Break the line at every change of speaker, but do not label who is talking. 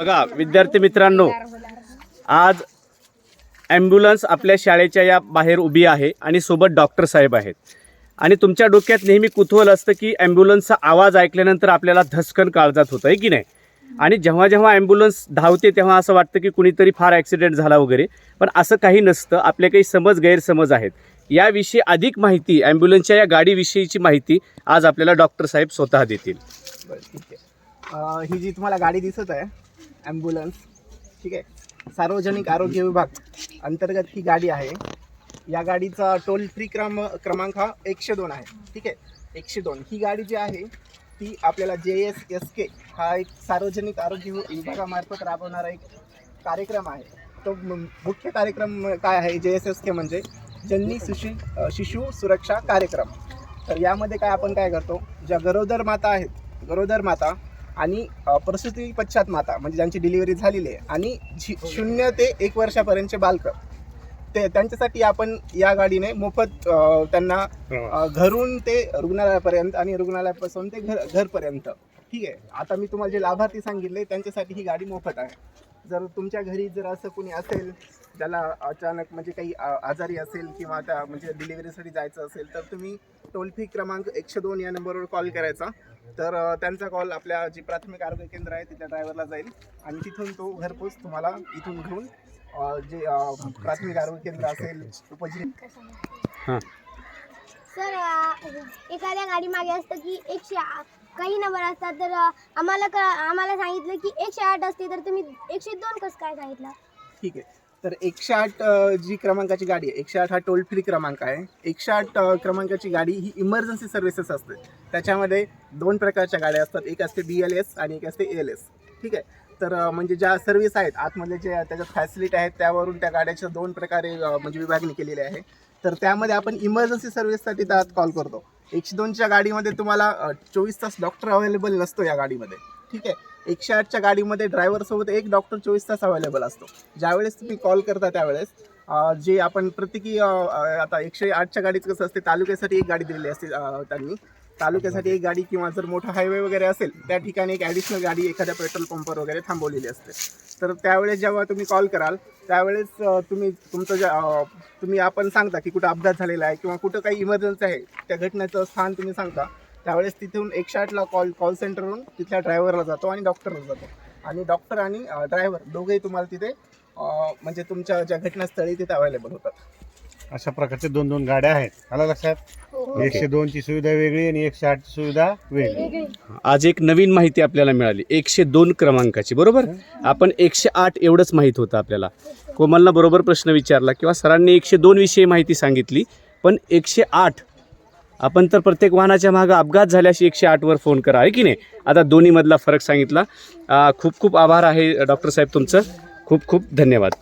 बघा विद्यार्थी मित्रांनो आज ॲम्ब्युलन्स आपल्या शाळेच्या या बाहेर उभी आहे आणि सोबत डॉक्टर साहेब आहेत. आणि तुमच्या डोक्यात नेहमी कुतूहल असतं की ॲम्ब्युलन्सचा आवाज ऐकल्यानंतर आपल्याला धसकन काळजात होतं आहे की नाही? आणि जेव्हा जेव्हा ॲम्ब्युलन्स धावते तेव्हा असं वाटतं की कुणीतरी फार ॲक्सिडेंट झाला वगैरे. पण असं काही नसतं आपले काही समज गैरसमज आहेत. याविषयी अधिक माहिती ॲम्ब्युलन्सच्या या गाडीविषयीची माहिती आज आपल्याला डॉक्टर साहेब स्वतः देतील.
बरं ठीक आहे. ही जी तुम्हाला गाडी दिसत आहे ॲम्ब्युलन्स ठीक आहे? सार्वजनिक आरोग्य विभाग अंतर्गत ही गाडी आहे. या गाडीचा टोल फ्री क्रम क्रमांक हा एकशे दोन आहे ठीक आहे? एकशे दोन. ही गाडी जी आहे ती आपल्याला जे एस एस के हा एक सार्वजनिक आरोग्य विभागामार्फत राबवणारा एक कार्यक्रम आहे. तो मुख्य कार्यक्रम काय आहे जे एस एस के म्हणजे? जननी शिशु शिशु सुरक्षा कार्यक्रम. तर यामध्ये काय आपण काय करतो? ज्या गरोदर माता आहेत गरोदर माता आणि प्रसूती पश्चात माता म्हणजे ज्यांची डिलिव्हरी झालेली आहे. आणि झि- शून्य ते एक वर्षापर्यंतचे बालकं. ते त्यांच्यासाठी आपण या गाडीने मोफत त्यांना अ, घरून ते रुग्णालयापर्यंत आणि रुग्णालयापासून ते घर घरपर्यंत ठीक आहे. आता मी तुम्हाला जे लाभार्थी सांगितले त्यांच्यासाठी ही गाडी मोफत आहे. जर तुमच्या घरी जर असं कोणी असेल ज्याला अचानक म्हणजे काही आ- आजारी असेल किंवा त्या म्हणजे डिलिव्हरीसाठी जायचं असेल तर तुम्ही टोल फ्री क्रमांक एकशे दोन या नंबरवर कॉल करायचा. तर त्यांचा कॉल आपल्या जे प्राथमिक आरोग्य केंद्र आहे तिथल्या ड्रायव्हरला जाईल. आणि तिथून तो घरपोच तुम्हाला इथून घेऊन जे प्राथमिक आरोग्य केंद्र असेल उपजिल्हा
हां.
सर एखाद्या गाडी मागे असतं की एकशे काही नंबर असतात तर आम्हाला क आम्हाला सांगितलं की एकशे आठ असते तर तुम्ही एकशे दोन कसं काय सांगितलं?
ठीक आहे. तर एकशे आठ जी क्रमांकाची गाडी आहे एकशे आठ हा टोल फ्री क्रमांक आहे. एकशे आठ क्रमांकाची गाडी ही इमर्जन्सी सर्व्हिसेस असते. त्याच्यामध्ये दोन प्रकारच्या गाड्या असतात. एक असते बी एल एस आणि एक असते ए एल एस ठीक आहे? तर म्हणजे ज्या सर्व्हिस आहेत आतमधले जे त्याच्यात फॅसिलिटी आहेत त्यावरून त्या गाड्याच्या दोन प्रकारे म्हणजे विभागणी केलेली आहे. तर त्यामध्ये आपण इमर्जन्सी सर्व्हिससाठी त्यात कॉल करतो. एकशे दोनच्या गाडीमध्ये तुम्हाला चोवीस तास डॉक्टर अवेलेबल नसतो या गाडीमध्ये. ठीक आहे? एकशे आठच्या गाडीमध्ये ड्रायव्हरसोबत एक डॉक्टर चोवीस तास अवेलेबल असतो. ज्यावेळेस तुम्ही कॉल करता त्यावेळेस जे आपण प्रत्येकी आता एकशे आठच्या गाडीत कसं असते तालुक्यासाठी एक गाडी दिलेली असते त्यांनी. तालुक्यासाठी एक गाडी किंवा जर मोठा हायवे वगैरे असेल त्या ठिकाणी एक ॲडिशनल गाडी एखाद्या पेट्रोल पंपवर वगैरे थांबवलेली असते. तर त्यावेळेस जेव्हा तुम्ही कॉल कराल त्यावेळेस तुम्ही तुमचं ज्या तुम्ही आपण सांगता की कुठं अपघात झालेला आहे किंवा कुठं काही इमर्जन्सी आहे त्या घटनेचं स्थान तुम्ही सांगता. त्यावेळेस तिथून एकशे आठला कॉल कॉल सेंटरवरून तिथल्या ड्रायव्हरला जातो आणि डॉक्टरला जातो. आणि डॉक्टर आणि ड्रायव्हर दोघेही तुम्हाला तिथे म्हणजे तुमच्या ज्या घटनास्थळी तिथे अवेलेबल होतात.
अशा प्रकारचे दोन दोन गाड्या आहेत. आला लक्षात? एकशे दोन ची सुविधा वेगळी आणि एकशे आठ ची सुविधा वेगळी.
आज एक नवीन माहिती आपल्याला मिळाली. एकशे दोन क्रमांकाची बरोबर? आपण एकशे आठ एवढंच माहीत होतं आपल्याला. कोमलनं बरोबर प्रश्न विचारला किंवा सरांनी एकशे दोन विषयी माहिती सांगितली पण एकशे आठ आपण तर प्रत्येक वाहनाच्या मागं अपघात झाल्याशी एकशे आठवर फोन करा आहे की नाही? आता दोन्हीमधला फरक सांगितला. खूप खूप आभार आहे डॉक्टर साहेब तुमचं. खूप खूप धन्यवाद.